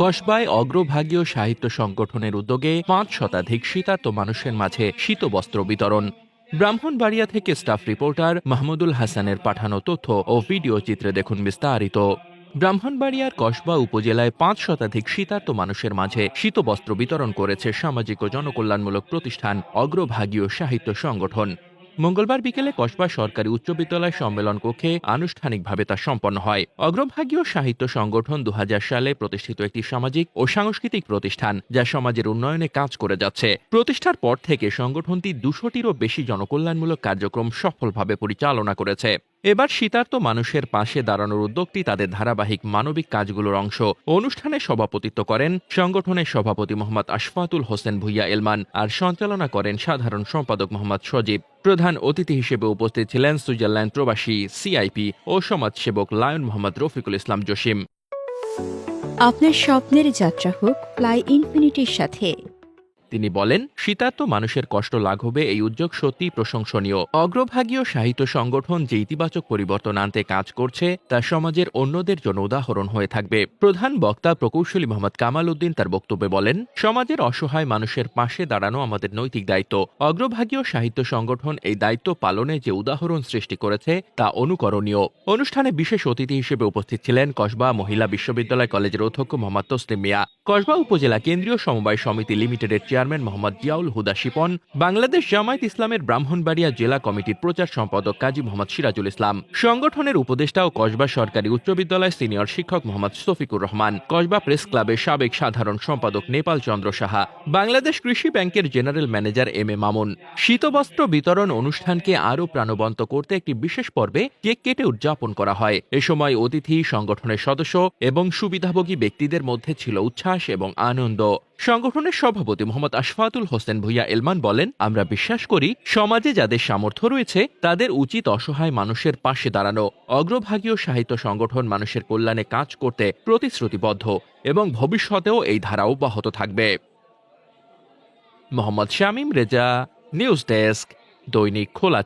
কসবায় অগ্রভাগীয় সাহিত্য সংগঠনের উদ্যোগে পাঁচ শতাধিক শীতার্ত মানুষের মাঝে শীতবস্ত্র বিতরণ। ব্রাহ্মণবাড়িয়া থেকে স্টাফ রিপোর্টার মাহমুদুল হাসানের পাঠানো তথ্য ও ভিডিও চিত্রে দেখুন বিস্তারিত। ব্রাহ্মণবাড়িয়ার কসবা উপজেলায় পাঁচ শতাধিক শীতার্ত মানুষের মাঝে শীতবস্ত্র বিতরণ করেছে সামাজিক ও জনকল্যাণমূলক প্রতিষ্ঠান অগ্রভাগীয় সাহিত্য সংগঠন। মঙ্গলবার বিকেলে কসবা সরকারি উচ্চ বিদ্যালয় সম্মেলন কক্ষে আনুষ্ঠানিকভাবে তা সম্পন্ন হয়। অগ্রভাগীয় সাহিত্য সংগঠন দু হাজার সালে প্রতিষ্ঠিত একটি সামাজিক ও সাংস্কৃতিক প্রতিষ্ঠান, যা সমাজের উন্নয়নে কাজ করে যাচ্ছে। প্রতিষ্ঠার পর থেকে সংগঠনটি দুশোটিরও বেশি জনকল্যাণমূলক কার্যক্রম সফলভাবে পরিচালনা করেছে। এবার শীতার্ত মানুষের পাশে দাঁড়ানোর উদ্যোগটি তাদের ধারাবাহিক মানবিক কাজগুলোর অংশ। অনুষ্ঠানে সভাপতিত্ব করেন সংগঠনের সভাপতি মোহাম্মদ আশফাতুল হোসেন ভুইয়া এলমান আর সঞ্চালনা করেন সাধারণ সম্পাদক মোহাম্মদ সজীব। প্রধান অতিথি হিসেবে উপস্থিত ছিলেন সুইজারল্যান্ড প্রবাসী সিআইপি ও সমাজসেবক লায়ন মোহাম্মদ রফিকুল ইসলাম জসিম। আপনার স্বপ্নের যাত্রা হোক ফ্লাই ইনফিনিটির সাথে তিনি বলেন শীতার্ত মানুষের কষ্ট লাঘবে, এই উদ্যোগ সত্যি প্রশংসনীয়। অগ্রভাগীয় সাহিত্য সংগঠন যে ইতিবাচক পরিবর্তন আনতে কাজ করছে, তা সমাজের অন্যদের জন্য উদাহরণ হয়ে থাকবে। প্রধান বক্তা প্রকৌশলী মোহাম্মদ কামাল উদ্দিন তার বক্তব্যে বলেন, সমাজের অসহায় মানুষের পাশে দাঁড়ানো আমাদের নৈতিক দায়িত্ব। অগ্রভাগীয় সাহিত্য সংগঠন এই দায়িত্ব পালনে যে উদাহরণ সৃষ্টি করেছে, তা অনুকরণীয়। অনুষ্ঠানে বিশেষ অতিথি হিসেবে উপস্থিত ছিলেন কসবা মহিলা বিশ্ববিদ্যালয় কলেজের অধ্যক্ষ মোহাম্মদ তসলিম মিয়া। কসবা উপজেলা কেন্দ্রীয় সমবায় সমিতি লিমিটেডের চেয়ারম্যান মোহাম্মদ জিয়াউল হুদা শিপন, বাংলাদেশ জামায়াত ইসলামের ব্রাহ্মণবাড়িয়া জেলা কমিটির প্রচার সম্পাদক কাজী মোহাম্মদ সিরাজুল ইসলাম, সংগঠনের উপদেষ্টা ও কসবা সরকারি উচ্চ বিদ্যালয় সিনিয়র শিক্ষক মোহাম্মদ শফিকুর রহমান, কসবা প্রেস ক্লাবের সাবেক সাধারণ সম্পাদক নেপাল চন্দ্র সাহা, বাংলাদেশ কৃষি ব্যাংকের general manager M A Mamun. শীতবস্ত্র বিতরণ অনুষ্ঠানকে আরও প্রাণবন্ত করতে একটি বিশেষ পর্বে কেক কেটে উদযাপন করা হয়। এ সময় অতিথি, সংগঠনের সদস্য এবং সুবিধাভোগী ব্যক্তিদের মধ্যে ছিল উচ্ছ্বাস এবং আনন্দ। সংগঠনের সভাপতি মোহাম্মদ আশফাতুল হোসেন ভুইয়া এলমান বলেন, আমরা বিশ্বাস করি, সমাজে যাদের সামর্থ্য রয়েছে, তাদের উচিত অসহায় মানুষের পাশে দাঁড়ানো। অগ্রভাগীয় সাহিত্য সংগঠন মানুষের কল্যাণে কাজ করতে প্রতিশ্রুতিবদ্ধ এবং ভবিষ্যতেও এই ধারা অব্যাহত থাকবে। মোহাম্মদ শামীম রেজা, নিউজ ডেস্ক, দৈনিক খোলা